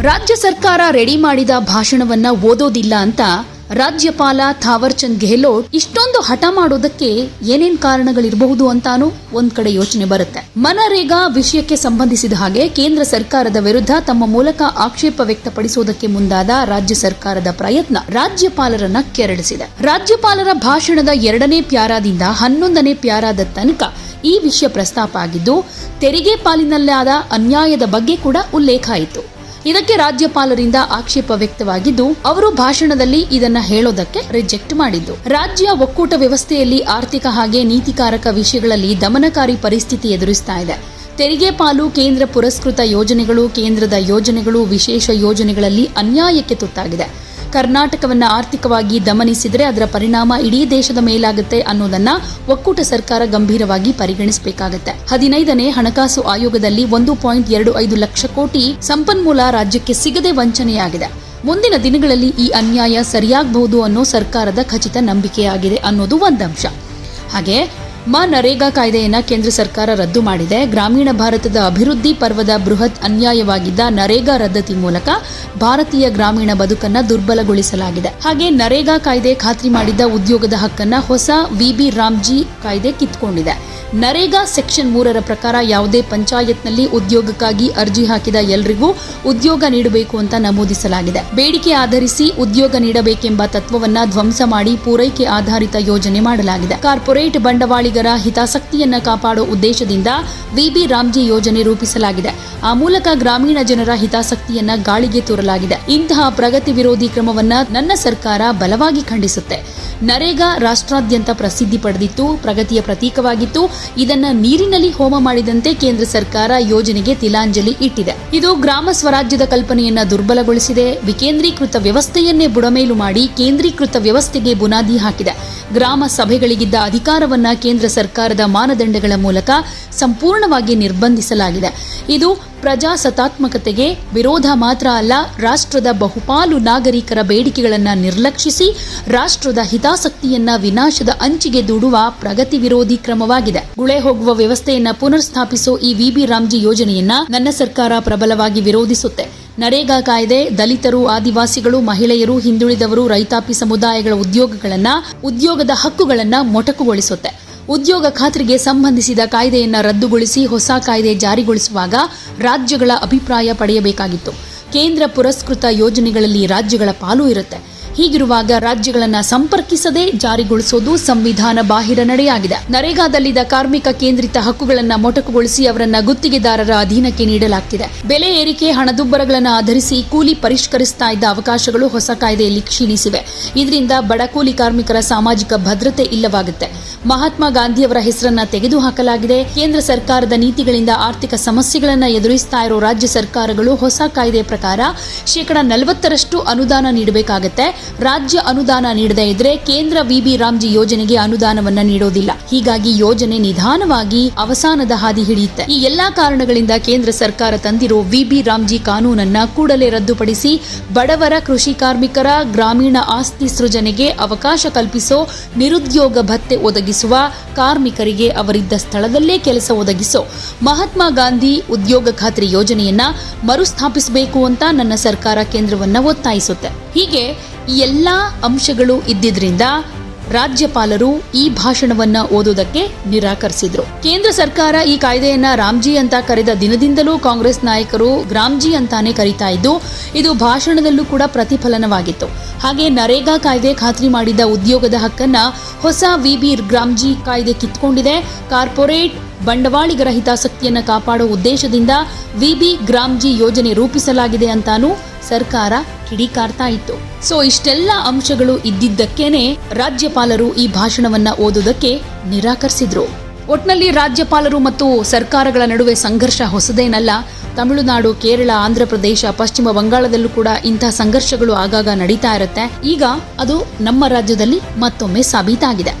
ರಾಜ್ಯ ಸರ್ಕಾರ ರೆಡಿ ಮಾಡಿದ ಭಾಷಣವನ್ನ ಓದೋದಿಲ್ಲ ಅಂತ ರಾಜ್ಯಪಾಲ ಥಾವರ್ಚಂದ್ ಗೆಹ್ಲೋಟ್ ಇಷ್ಟೊಂದು ಹಠ ಮಾಡೋದಕ್ಕೆ ಏನೇನ್ ಕಾರಣಗಳಿರಬಹುದು ಅಂತಾನು ಒಂದ್ ಕಡೆ ಯೋಚನೆ ಬರುತ್ತೆ. ಮನರೇಗಾ ವಿಷಯಕ್ಕೆ ಸಂಬಂಧಿಸಿದ ಹಾಗೆ ಕೇಂದ್ರ ಸರ್ಕಾರದ ವಿರುದ್ಧ ತಮ್ಮ ಮೂಲಕ ಆಕ್ಷೇಪ ವ್ಯಕ್ತಪಡಿಸುವುದಕ್ಕೆ ಮುಂದಾದ ರಾಜ್ಯ ಸರ್ಕಾರದ ಪ್ರಯತ್ನ ರಾಜ್ಯಪಾಲರನ್ನ ಕೆರಳಿಸಿದೆ. ರಾಜ್ಯಪಾಲರ ಭಾಷಣದ ಎರಡನೇ ಪ್ಯಾರಾದಿಂದ ಹನ್ನೊಂದನೇ ಪ್ಯಾರಾದ ತನಕ ಈ ವಿಷಯ ಪ್ರಸ್ತಾಪ ಆಗಿದ್ದು, ತೆರಿಗೆ ಪಾಲಿನಲ್ಲಾದ ಅನ್ಯಾಯದ ಬಗ್ಗೆ ಕೂಡ ಉಲ್ಲೇಖ ಆಯಿತು ಇದಕ್ಕೆ ರಾಜ್ಯಪಾಲರಿಂದ ಆಕ್ಷೇಪ ವ್ಯಕ್ತವಾಗಿದ್ದು, ಅವರು ಭಾಷಣದಲ್ಲಿ ಇದನ್ನ ಹೇಳೋದಕ್ಕೆ ರಿಜೆಕ್ಟ್ ಮಾಡಿದ್ದು. ರಾಜ್ಯ ಒಕ್ಕೂಟ ವ್ಯವಸ್ಥೆಯಲ್ಲಿ ಆರ್ಥಿಕ ಹಾಗೆ ನೀತಿಕಾರಕ ವಿಷಯಗಳಲ್ಲಿ ದಮನಕಾರಿ ಪರಿಸ್ಥಿತಿ ಎದುರಿಸ್ತಾ ಇದೆ. ತೆರಿಗೆ ಪಾಲು, ಕೇಂದ್ರ ಪುರಸ್ಕೃತ ಯೋಜನೆಗಳು, ಕೇಂದ್ರದ ಯೋಜನೆಗಳು, ವಿಶೇಷ ಯೋಜನೆಗಳಲ್ಲಿ ಅನ್ಯಾಯಕ್ಕೆ ತುತ್ತಾಗಿದೆ. ಕರ್ನಾಟಕವನ್ನ ಆರ್ಥಿಕವಾಗಿ ದಮನಿಸಿದರೆ ಅದರ ಪರಿಣಾಮ ಇಡೀ ದೇಶದ ಮೇಲಾಗುತ್ತೆ ಅನ್ನೋದನ್ನ ಒಕ್ಕೂಟ ಸರ್ಕಾರ ಗಂಭೀರವಾಗಿ ಪರಿಗಣಿಸಬೇಕಾಗುತ್ತೆ. ಹದಿನೈದನೇ ಹಣಕಾಸು ಆಯೋಗದಲ್ಲಿ ಒಂದು ಪಾಯಿಂಟ್ ಎರಡು ಐದು ಲಕ್ಷ ಕೋಟಿ ಸಂಪನ್ಮೂಲ ರಾಜ್ಯಕ್ಕೆ ಸಿಗದೆ ವಂಚನೆಯಾಗಿದೆ. ಮುಂದಿನ ದಿನಗಳಲ್ಲಿ ಈ ಅನ್ಯಾಯ ಸರಿಯಾಗಬಹುದು ಅನ್ನೋ ಸರ್ಕಾರದ ಖಚಿತ ನಂಬಿಕೆಯಾಗಿದೆ ಅನ್ನೋದು ಒಂದಂಶ. ಹಾಗೆ ಮ ನರೇಗಾ ಕಾಯ್ದೆಯನ್ನ ಕೇಂದ್ರ ಸರ್ಕಾರ ರದ್ದು ಮಾಡಿದೆ. ಗ್ರಾಮೀಣ ಭಾರತದ ಅಭಿವೃದ್ಧಿ ಪರ್ವದ ಬೃಹತ್ ಅನ್ಯಾಯವಾಗಿದ್ದ ನರೇಗಾ ರದ್ದತಿ ಮೂಲಕ ಭಾರತೀಯ ಗ್ರಾಮೀಣ ಬದುಕನ್ನ ದುರ್ಬಲಗೊಳಿಸಲಾಗಿದೆ. ಹಾಗೆ ನರೇಗಾ ಕಾಯ್ದೆ ಖಾತ್ರಿ ಮಾಡಿದ್ದ ಉದ್ಯೋಗದ ಹಕ್ಕನ್ನ ಹೊಸ ವಿಬಿ ರಾಮ್ಜಿ ಕಾಯ್ದೆ ಕಿತ್ಕೊಂಡಿದೆ. ನರೇಗಾ ಸೆಕ್ಷನ್ ಮೂರರ ಪ್ರಕಾರ ಯಾವುದೇ ಪಂಚಾಯತ್ನಲ್ಲಿ ಉದ್ಯೋಗಕ್ಕಾಗಿ ಅರ್ಜಿ ಹಾಕಿದ ಎಲ್ರಿಗೂ ಉದ್ಯೋಗ ನೀಡಬೇಕು ಅಂತ ನಮೂದಿಸಲಾಗಿದೆ. ಬೇಡಿಕೆ ಆಧರಿಸಿ ಉದ್ಯೋಗ ನೀಡಬೇಕೆಂಬ ತತ್ವವನ್ನ ಧ್ವಂಸ ಮಾಡಿ ಪೂರೈಕೆ ಆಧಾರಿತ ಯೋಜನೆ ಮಾಡಲಾಗಿದೆ. ಕಾರ್ಪೊರೇಟ್ ಬಂಡವಾಳಿಗರ ಹಿತಾಸಕ್ತಿಯನ್ನ ಕಾಪಾಡೋ ಉದ್ದೇಶದಿಂದ ವಿಬಿ ರಾಮ್ಜಿ ಯೋಜನೆ ರೂಪಿಸಲಾಗಿದೆ. ಆ ಮೂಲಕ ಗ್ರಾಮೀಣ ಜನರ ಹಿತಾಸಕ್ತಿಯನ್ನ ಗಾಳಿಗೆ ತೂರಲಾಗಿದೆ. ಇಂತಹ ಪ್ರಗತಿ ವಿರೋಧಿ ಕ್ರಮವನ್ನ ನನ್ನ ಸರ್ಕಾರ ಬಲವಾಗಿ ಖಂಡಿಸುತ್ತೆ. ನರೇಗಾ ರಾಷ್ಟ್ರಾದ್ಯಂತ ಪ್ರಸಿದ್ಧಿ ಪಡೆದಿತ್ತು, ಪ್ರಗತಿಯ ಪ್ರತೀಕವಾಗಿತ್ತು. ಇದನ್ನ ನೀರಿನಲ್ಲಿ ಹೋಮ ಮಾಡಿದಂತೆ ಕೇಂದ್ರ ಸರ್ಕಾರ ಯೋಜನೆಗೆ ತಿಲಾಂಜಲಿ ಇಟ್ಟಿದೆ. ಇದು ಗ್ರಾಮ ಸ್ವರಾಜ್ಯದ ಕಲ್ಪನೆಯನ್ನ ದುರ್ಬಲಗೊಳಿಸಿದೆ. ವಿಕೇಂದ್ರೀಕೃತ ವ್ಯವಸ್ಥೆಯನ್ನೇ ಬುಡಮೇಲು ಮಾಡಿ ಕೇಂದ್ರೀಕೃತ ವ್ಯವಸ್ಥೆಗೆ ಬುನಾದಿ ಹಾಕಿದೆ. ಗ್ರಾಮ ಸಭೆಗಳಿಗಿದ್ದ ಅಧಿಕಾರವನ್ನ ಕೇಂದ್ರ ಸರ್ಕಾರದ ಮಾನದಂಡಗಳ ಮೂಲಕ ಸಂಪೂರ್ಣವಾಗಿ ನಿರ್ಬಂಧಿಸಲಾಗಿದೆ. ಇದು ಪ್ರಜಾಸತ್ತಾತ್ಮಕತೆಗೆ ವಿರೋಧ ಮಾತ್ರ ಅಲ್ಲ, ರಾಷ್ಟ್ರದ ಬಹುಪಾಲು ನಾಗರಿಕರ ಬೇಡಿಕೆಗಳನ್ನು ನಿರ್ಲಕ್ಷಿಸಿ, ರಾಷ್ಟ್ರದ ಹಿತಾಸಕ್ತಿಯನ್ನ ವಿನಾಶದ ಅಂಚಿಗೆ ದೂಡುವ ಪ್ರಗತಿ ವಿರೋಧಿ ಕ್ರಮವಾಗಿದೆ. ಗುಳೆ ಹೋಗುವ ವ್ಯವಸ್ಥೆಯನ್ನ ಪುನರ್ಸ್ಥಾಪಿಸೋ ಈ ವಿಬಿ ರಾಮ್ಜಿ ಯೋಜನೆಯನ್ನ ನನ್ನ ಸರ್ಕಾರ ಪ್ರಬಲವಾಗಿ ವಿರೋಧಿಸುತ್ತೆ. ನರೇಗಾ ಕಾಯ್ದೆ, ದಲಿತರು, ಆದಿವಾಸಿಗಳು, ಮಹಿಳೆಯರು, ಹಿಂದುಳಿದವರು, ರೈತಾಪಿ ಸಮುದಾಯಗಳ ಉದ್ಯೋಗಗಳನ್ನು, ಉದ್ಯೋಗದ ಹಕ್ಕುಗಳನ್ನ ಮೊಟಕುಗೊಳಿಸುತ್ತೆ. ಉದ್ಯೋಗ ಖಾತ್ರಿಗೆ ಸಂಬಂಧಿಸಿದ ಕಾಯ್ದೆಯನ್ನ ರದ್ದುಗೊಳಿಸಿ ಹೊಸ ಕಾಯ್ದೆ ಜಾರಿಗೊಳಿಸುವಾಗ ರಾಜ್ಯಗಳ ಅಭಿಪ್ರಾಯ ಪಡೆಯಬೇಕಾಗಿತ್ತು. ಕೇಂದ್ರ ಪುರಸ್ಕೃತ ಯೋಜನೆಗಳಲ್ಲಿ ರಾಜ್ಯಗಳ ಪಾಲು ಇರುತ್ತೆ. ಹೀಗಿರುವಾಗ ರಾಜ್ಯಗಳನ್ನು ಸಂಪರ್ಕಿಸದೆ ಜಾರಿಗೊಳಿಸೋದು ಸಂವಿಧಾನ ಬಾಹಿರ ನಡೆಯಾಗಿದೆ. ನರೇಗಾದಲ್ಲಿದ್ದ ಕಾರ್ಮಿಕ ಕೇಂದ್ರಿತ ಹಕ್ಕುಗಳನ್ನು ಮೊಟಕುಗೊಳಿಸಿ ಅವರನ್ನ ಗುತ್ತಿಗೆದಾರರ ಅಧೀನಕ್ಕೆ ನೀಡಲಾಗ್ತಿದೆ. ಬೆಲೆ ಏರಿಕೆ, ಹಣದುಬ್ಬರಗಳನ್ನು ಆಧರಿಸಿ ಕೂಲಿ ಪರಿಷ್ಕರಿಸ್ತಾ ಇದ್ದ ಅವಕಾಶಗಳು ಹೊಸ ಕಾಯ್ದೆಯಲ್ಲಿ ಕ್ಷೀಣಿಸಿವೆ. ಇದರಿಂದ ಬಡ ಕೂಲಿ ಕಾರ್ಮಿಕರ ಸಾಮಾಜಿಕ ಭದ್ರತೆ ಇಲ್ಲವಾಗುತ್ತೆ. ಮಹಾತ್ಮ ಗಾಂಧಿಯವರ ಹೆಸರನ್ನ ತೆಗೆದುಹಾಕಲಾಗಿದೆ. ಕೇಂದ್ರ ಸರ್ಕಾರದ ನೀತಿಗಳಿಂದ ಆರ್ಥಿಕ ಸಮಸ್ಯೆಗಳನ್ನು ಎದುರಿಸ್ತಾ ಇರೋ ರಾಜ್ಯ ಸರ್ಕಾರಗಳು ಹೊಸ ಕಾಯ್ದೆ ಪ್ರಕಾರ ಶೇಕಡ ನಲವತ್ತರಷ್ಟು ಅನುದಾನ ನೀಡಬೇಕಾಗತ್ತೆ. ರಾಜ್ಯ ಅನುದಾನ ನೀಡದೇ ಇದ್ರೆ ಕೇಂದ್ರ ವಿಬಿ ರಾಮ್ಜಿ ಯೋಜನೆಗೆ ಅನುದಾನವನ್ನ ನೀಡೋದಿಲ್ಲ. ಹೀಗಾಗಿ ಯೋಜನೆ ನಿಧಾನವಾಗಿ ಅವಸಾನದ ಹಾದಿ ಹಿಡಿಯುತ್ತೆ. ಈ ಎಲ್ಲಾ ಕಾರಣಗಳಿಂದ ಕೇಂದ್ರ ಸರ್ಕಾರ ತಂದಿರೋ ವಿಬಿ ರಾಮ್ಜಿ ಕಾನೂನನ್ನ ಕೂಡಲೇ ರದ್ದುಪಡಿಸಿ ಬಡವರ ಕೃಷಿ ಕಾರ್ಮಿಕರ ಗ್ರಾಮೀಣ ಆಸ್ತಿ ಸೃಜನೆಗೆ ಅವಕಾಶ ಕಲ್ಪಿಸೋ ನಿರುದ್ಯೋಗ ಭತ್ತೆ ಒದಗಿಸುವ ಕಾರ್ಮಿಕರಿಗೆ ಅವರಿದ್ದ ಸ್ಥಳದಲ್ಲೇ ಕೆಲಸ ಒದಗಿಸೋ ಮಹಾತ್ಮ ಗಾಂಧಿ ಉದ್ಯೋಗ ಖಾತ್ರಿ ಯೋಜನೆಯನ್ನ ಮರುಸ್ಥಾಪಿಸಬೇಕು ಅಂತ ನನ್ನ ಸರ್ಕಾರ ಕೇಂದ್ರವನ್ನ ಒತ್ತಾಯಿಸುತ್ತೆ. ಹೀಗೆ ಈ ಎಲ್ಲ ಅಂಶಗಳು ಇದ್ದಿದ್ರಿಂದ ರಾಜ್ಯಪಾಲರು ಈ ಭಾಷಣವನ್ನ ಓದೋದಕ್ಕೆ ನಿರಾಕರಿಸಿದ್ರು. ಕೇಂದ್ರ ಸರ್ಕಾರ ಈ ಕಾಯ್ದೆಯನ್ನ ರಾಮ್ಜಿ ಅಂತ ಕರೆದ ದಿನದಿಂದಲೂ ಕಾಂಗ್ರೆಸ್ ನಾಯಕರು ಗ್ರಾಮ್ಜಿ ಅಂತಾನೆ ಕರೀತಾ ಇದ್ದು, ಇದು ಭಾಷಣದಲ್ಲೂ ಕೂಡ ಪ್ರತಿಫಲನವಾಗಿತ್ತು. ಹಾಗೆ ನರೇಗಾ ಕಾಯ್ದೆ ಖಾತ್ರಿ ಮಾಡಿದ ಉದ್ಯೋಗದ ಹಕ್ಕನ್ನ ಹೊಸ ವಿಬಿ ಗ್ರಾಮ್ಜಿ ಕಾಯ್ದೆ ಕಿತ್ಕೊಂಡಿದೆ. ಕಾರ್ಪೊರೇಟ್ ಬಂಡವಾಳಿಗರ ಹಿತಾಸಕ್ತಿಯನ್ನು ಕಾಪಾಡುವ ಉದ್ದೇಶದಿಂದ ವಿಬಿ ಗ್ರಾಮ್ಜಿ ಯೋಜನೆ ರೂಪಿಸಲಾಗಿದೆ ಅಂತಾನೂ ಸರ್ಕಾರ ಕಿಡಿಕಾರ್ತಾ ಇತ್ತು. ಸೊ ಇಷ್ಟೆಲ್ಲ ಅಂಶಗಳು ಇದ್ದಿದ್ದಕ್ಕೇನೆ ರಾಜ್ಯಪಾಲರು ಈ ಭಾಷಣವನ್ನ ಓದೋದಕ್ಕೆ ನಿರಾಕರಿಸಿದ್ರು. ಒಟ್ನಲ್ಲಿ ರಾಜ್ಯಪಾಲರು ಮತ್ತು ಸರ್ಕಾರಗಳ ನಡುವೆ ಸಂಘರ್ಷ ಹೊಸದೇನಲ್ಲ. ತಮಿಳುನಾಡು, ಕೇರಳ ಆಂಧ್ರಪ್ರದೇಶ ಪಶ್ಚಿಮ ಬಂಗಾಳದಲ್ಲೂ ಕೂಡ ಇಂತಹ ಸಂಘರ್ಷಗಳು ಆಗಾಗ ನಡೀತಾ ಇರುತ್ತೆ. ಈಗ ಅದು ನಮ್ಮ ರಾಜ್ಯದಲ್ಲಿ ಮತ್ತೊಮ್ಮೆ ಸಾಬೀತಾಗಿದೆ.